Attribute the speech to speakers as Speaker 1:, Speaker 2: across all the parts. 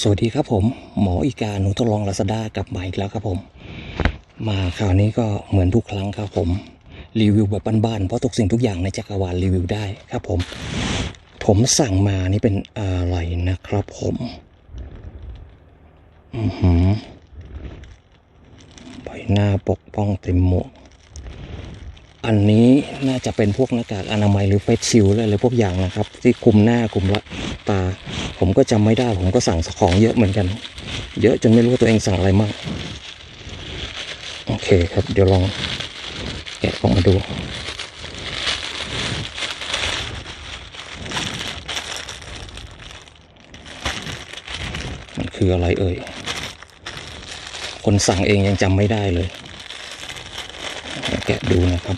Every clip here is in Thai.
Speaker 1: สวัสดีครับผม หมออีกาหนูทดลองลาซาด้ากลับมาอีกแล้วครับผม มาคราวนี้ก็เหมือนทุกครั้งครับผม รีวิวแบบบ้านๆเพราะทุกสิ่งทุกอย่างในจักรวาลรีวิวได้ครับผม ผมสั่งมานี่เป็นอะไรนะครับผม อือหือใบหน้าปกป้องเต็มหมวก อันนี้น่าจะเป็นพวกหน้ากากอนามัยหรือเฟสชิลอะไรพวกอย่างนะครับ ที่คุมหน้าคุมละตา ผมก็จำไม่ได้ ผมก็สั่งของเยอะเหมือนกัน เยอะจนไม่รู้ว่าตัวเองสั่งอะไรมั่งโอเคครับ เดี๋ยวลองแกะออกมาดูมันคืออะไรเอ่ย คนสั่งเองยังจำไม่ได้เลย แกะดูนะครับ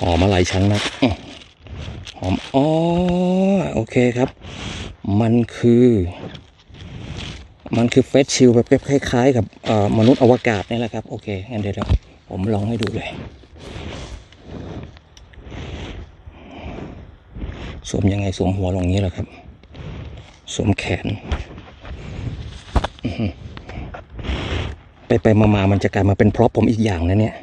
Speaker 1: หอมอะไรชั้นมากอื้อหอมอ๋อโอเคครับ มันคือ มันคือเฟสชิลแบบคล้ายๆ กับมนุษย์อวกาศนี่แหละครับ โอเคงั้นเดี๋ยวผมลองให้ดูเลย สวมยังไงสวมหัวลงอย่างนี้แหละครับ สวมแขน ไปไปมามามันจะกลายมาเป็นพร็อพผมอีกอย่างนะเนี่ย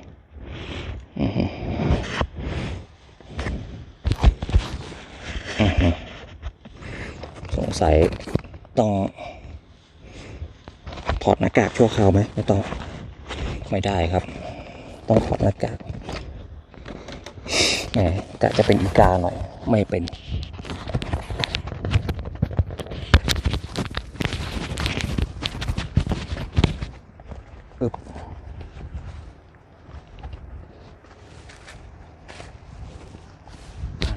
Speaker 1: สงสัยต้อง ถอดหน้ากากชั่วคราวไหมไม่ต้อง ไม่ได้ครับ ต้องถอดหน้ากากแหมกะจะเป็นอีกาหน่อย ไม่เป็น อึบ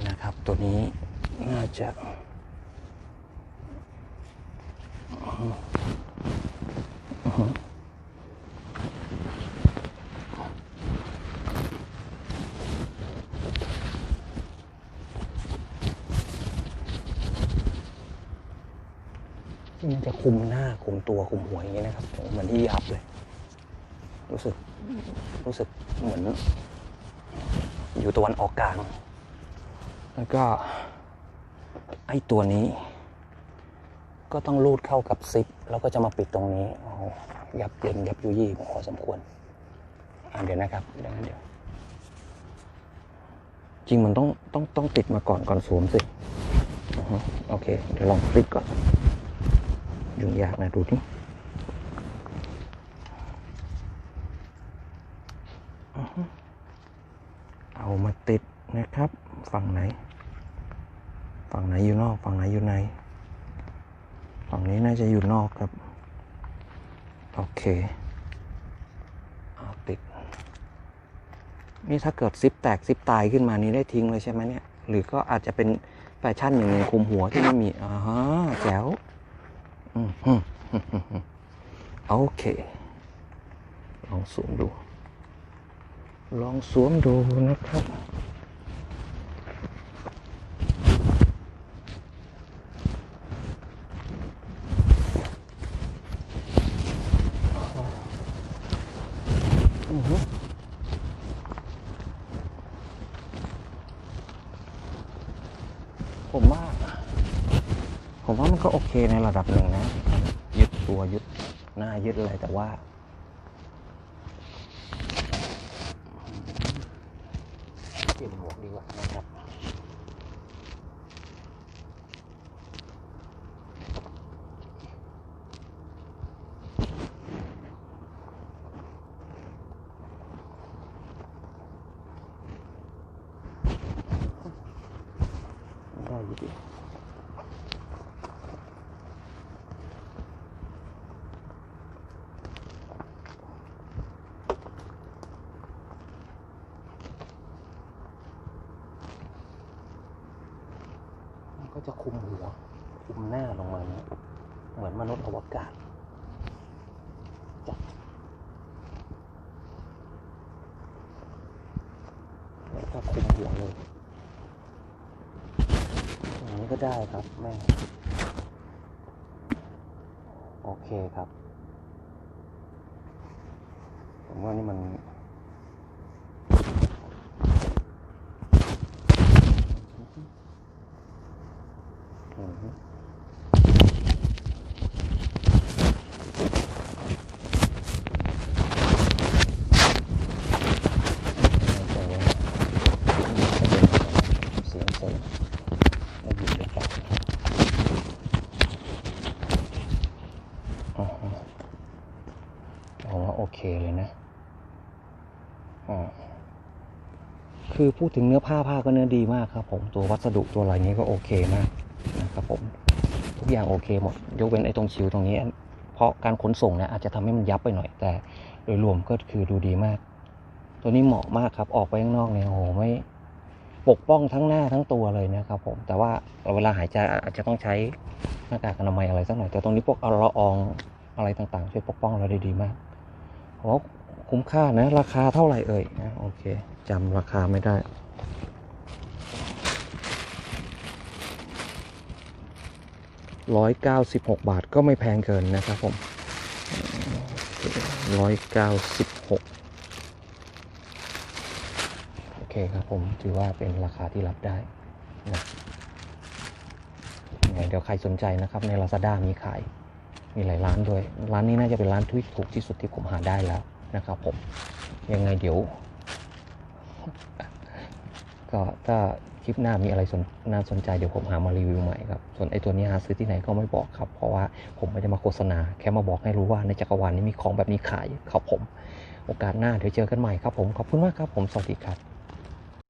Speaker 1: นะครับ ตัวนี้น่าจะที่มันจะคุมหน้าคุมตัวคุมหัวอย่างนี้นะครับโอ้เหมือนที่ยับเลย รู้สึก รู้สึกเหมือน อยู่ตะวันออกกลาง แล้วก็ ไอ้ตัวนี้ ก็ต้องรูดเข้ากับซิป แล้วก็จะมาปิดตรงนี้โอ้โหยับเยินยับยุยี่พอสมควรเดี๋ยวนะครับเดี๋ยวนเดี๋ยว จริงมันต้องต้องต้องติดมาก่อนก่อนสวมสิโอเค เดี๋ยวลองติดก่อนยุ่งยากนะดูที่อือฮึ เอามาติดนะครับ ฝั่งไหน ฝั่งไหนอยู่นอก ฝั่งไหนอยู่ใน ฝั่งนี้น่าจะอยู่นอกครับ โอเค เอาติด นี่ถ้าเกิดซิปแตกซิปตายขึ้นมานี้ได้ทิ้งเลยใช่ไหมเนี่ย หรือก็อาจจะเป็นแฟชั่นอย่างหนึ่งคุมหัวที่ไม่มีอ่าฮะแจ๋วโอเค ลองสวมดู ลองสวมดูนะครับผมว่า ผมว่ามันก็โอเคในระดับหนึ่งนะ ยึดตัวยึดหน้ายึดอะไรแต่ว่า เป ลี่ยนหมวกดีกว่านะครับได้อยู่ดี ก็จะคุมหัว คุมหน้าลงมาเนี่ยเหมือนมนุษย์อวกาศจ้ะแล้วก็คุมหัวเลยอย่างนี้ก็ได้ครับแม่โอเคครับผมว่านี่มัน โอ
Speaker 2: เคเลยนะอ่าคือพูดถึงเนื้อผ้าผ้าก็เนื้อดีมากครับ ผมตัววัสดุตัวอะไรนี้ก็โอเคมาก นะครับผม ทุกอย่างโอเคหมด ยกเว้นไอ้ตรงชิวตรงนี้ เพราะการขนส่งเนี่ยอาจจะทำให้มันยับไปหน่อย แต่โดยรวมก็คือดูดีมาก ตัวนี้เหมาะมากครับ ออกไปข้างนอกเนี่ยโอ้โหไม่ปกป้องทั้งหน้าทั้งตัวเลยนะครับผม แต่ว่าเวลาหายใจอาจจะต้องใช้หน้ากากอนามัยอะไรสักหน่อย แต่ตรงนี้พวกละอองอะไรต่างๆ ช่วยปกป้องเราได้ดีมากเพราคุ้มค่านะ ราคาเท่าไหร่เอ่ยนะโอเคจำราคาไม่ได้ ร้อยเก้าสิบหกบาทก็ไม่แพงเกินนะครับผมร้อยเก้าสิบหกโอเคครับผม ถือว่าเป็นราคาที่รับได้นะเดี๋ยวใครสนใจนะครับใน Lazada มีขาย มีหลายร้านด้วย ร้านนี้น่าจะเป็นร้านที่ถูกที่สุดที่ผมหาได้แล้วนะครับผม ยังไงเดี๋ยว ก็ถ้า คลิปหน้ามีอะไรสนน่าสนใจเดี๋ยวผมหามารีวิวใหม่ครับ ส่วนไอ้ตัวนี้หาซื้อที่ไหนก็ไม่บอกครับ เพราะว่าผมไม่ได้มาโฆษณา แค่มาบอกให้รู้ว่าในจักรวาลนี้มีของแบบนี้ขายครับผม โอกาสหน้าเดี๋ยวเจอกันใหม่ครับผม ขอบคุณมากครับผม สวัสดีครับ